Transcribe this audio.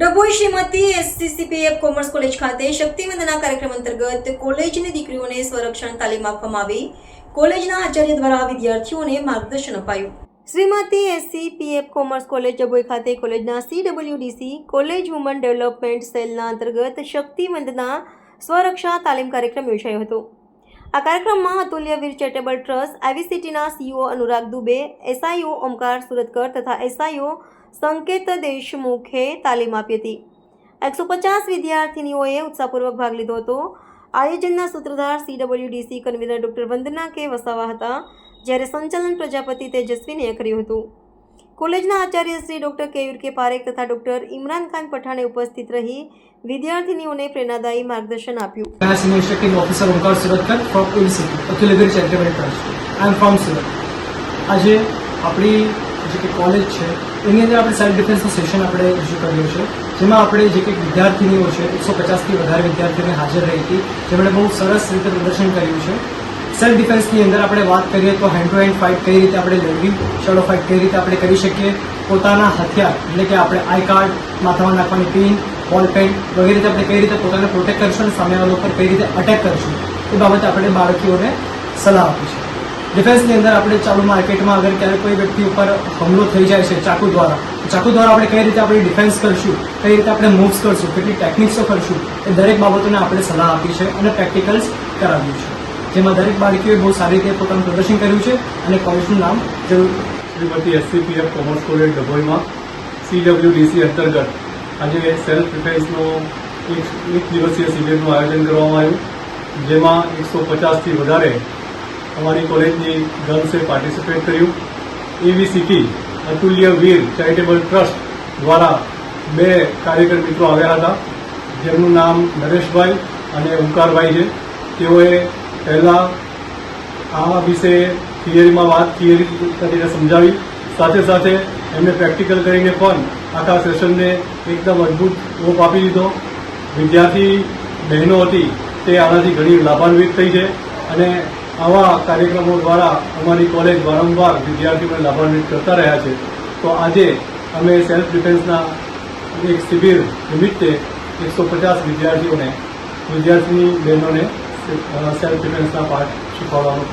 Dabhoi Shrimati SCCPF commerce college ખાતે શક્તિવંદના કાર્યક્રમ અંતર્ગત કોલેજની દીકરીઓને સ્વરક્ષણ તાલીમ આપવામાં આવી. કોલેજના આચાર્ય દ્વારા વિદ્યાર્થીઓને માર્ગદર્શન અપાયું. Shrimati SCPF commerce college Dabhoi ખાતે કોલેજના સીડબલ્યુડીસી, કોલેજ વુમન ડેવલપમેન્ટ સેલના અંતર્ગત શક્તિવંદના સ્વરક્ષા તાલીમ કાર્યક્રમ યોજાયો હતો. આ કાર્યક્રમમાં અતુલ્ય વીર ચેરિટેબલ ટ્રસ્ટ આઈવીસીટીના સીઓ અનુરાગ દુબે, એસઆઈઓ ઓમકાર સુરતકર તથા એસઆઈઓ સંકેત દેશમુખે તાલીમ આપી હતી. એકસો પચાસ વિદ્યાર્થીનીઓએ ઉત્સાહપૂર્વક ભાગ લીધો હતો. આયોજનના સૂત્રધાર સીડબ્લ્યુડીસી કન્વીનર ડોક્ટર વંદના કે વસાવા હતા, જ્યારે સંચાલન પ્રજાપતિ તેજસ્વીને કર્યું હતું. કોલેજના આચાર્ય શ્રી ડોક્ટર કેયુર કે પારેખ તથા ડોક્ટર ઇમરાન ખાન પઠાણે ઉપસ્થિત રહી વિદ્યાર્થીનીઓને પ્રેરણાદાયી માર્ગદર્શન આપ્યું. Senior Instructing Officer Omkar Suratkar from ABCT, Akhilagiri Charitable Trust. I am આજે આપણી જે કે કોલેજ છે એની અંદર આપણે સેલ્ફ ડિફેન્સનું સેશન આપણે ઇસ્યુ કર્યું છે. જેમાં આપણે જે કે વિદ્યાર્થીનીઓ છે એકસો પચાસથી વધારે વિદ્યાર્થીઓને હાજર રહી હતી જેમણે બહુ સરસ રીતે પ્રદર્શન કર્યું છે. સેલ્ફ ડિફેન્સની અંદર આપણે વાત કરીએ તો હેન્ડ ટુ હેન્ડ ફાઇટ કઈ રીતે આપણે લડવી શેડો ફાઇટ કઈ રીતે આપણે કરી શકીએ, પોતાના હથિયાર, એટલે કે આપણે આઈ કાર્ડ માથામાં નાખવાની પિન બોલ પેન વગેરે રીતે આપણે કઈ રીતે પોતાને પ્રોટેક્ટ કરશું અને સામેવાળા ઉપર કઈ રીતે અટેક કરશું, એ બાબતે આપણે બાળકીઓને સલાહ આપી છે. ડિફેન્સની અંદર આપણે ચાલુ માર્કેટમાં અગર ક્યારે કોઈ વ્યક્તિ ઉપર હુમલો થઈ જાય છે ચાકુ દ્વારા ચાકુ દ્વારા આપણે કઈ રીતે આપણી ડિફેન્સ કરશું, કઈ રીતે આપણે મૂવ્સ કરશું, કેટલી ટેકનિક્સો કરશું, એ દરેક બાબતોને આપણે સલાહ આપી છે અને પ્રેક્ટિકલ્સ કરાવ્યું છે જેમાં દરેક બાળકીઓએ બહુ સારી રીતે પોતાનું પ્રદર્શન કર્યું છે અને કોલેજનું નામ જરૂર શ્રીમતી એસસીપીએફ કોમર્સ કોલેજ ડભોઈમાં સીડબ્લ્યુડીસી અંતર્ગત આજે સેલ્ફ ડિફેન્સનો એક એક દિવસીય શિબિરનું આયોજન કરવામાં આવ્યું, જેમાં એકસો પચાસથી વધારે અમારી કોલેજની ગર્લ્સે પાર્ટિસિપેટ કર્યું. એવી સીટી અતુલ્ય વીર ચેરિટેબલ ટ્રસ્ટ દ્વારા બે કાર્યકર મિત્રો આવ્યા હતા, જેમનું નામ નરેશભાઈ અને ઓમકારભાઈ છે. તેઓએ પહેલાં આ વિશે થિયરીમાં વાત થિયરી તરીકે સમજાવી. સાથે સાથે એમને પ્રેક્ટિકલ કરીને પણ આખા સેશનને એકદમ અદ્ભુત ઓપ આપી દીધો. વિદ્યાર્થી બહેનો હતી, તે આનાથી ઘણી લાભાન્વિત થઈ છે અને આવા કાર્યક્રમો દ્વારા અમારી કોલેજ વારંવાર વિદ્યાર્થીઓને લાભાન્વિત કરતા રહ્યા છે. તો આજે અમે સેલ્ફ ડિફેન્સના એક શિબિર નિમિત્તે એકસો પચાસ વિદ્યાર્થીઓને, વિદ્યાર્થીની બહેનોને સેલ્ફ ડિફેન્સના પાઠ શીખવાડવાનો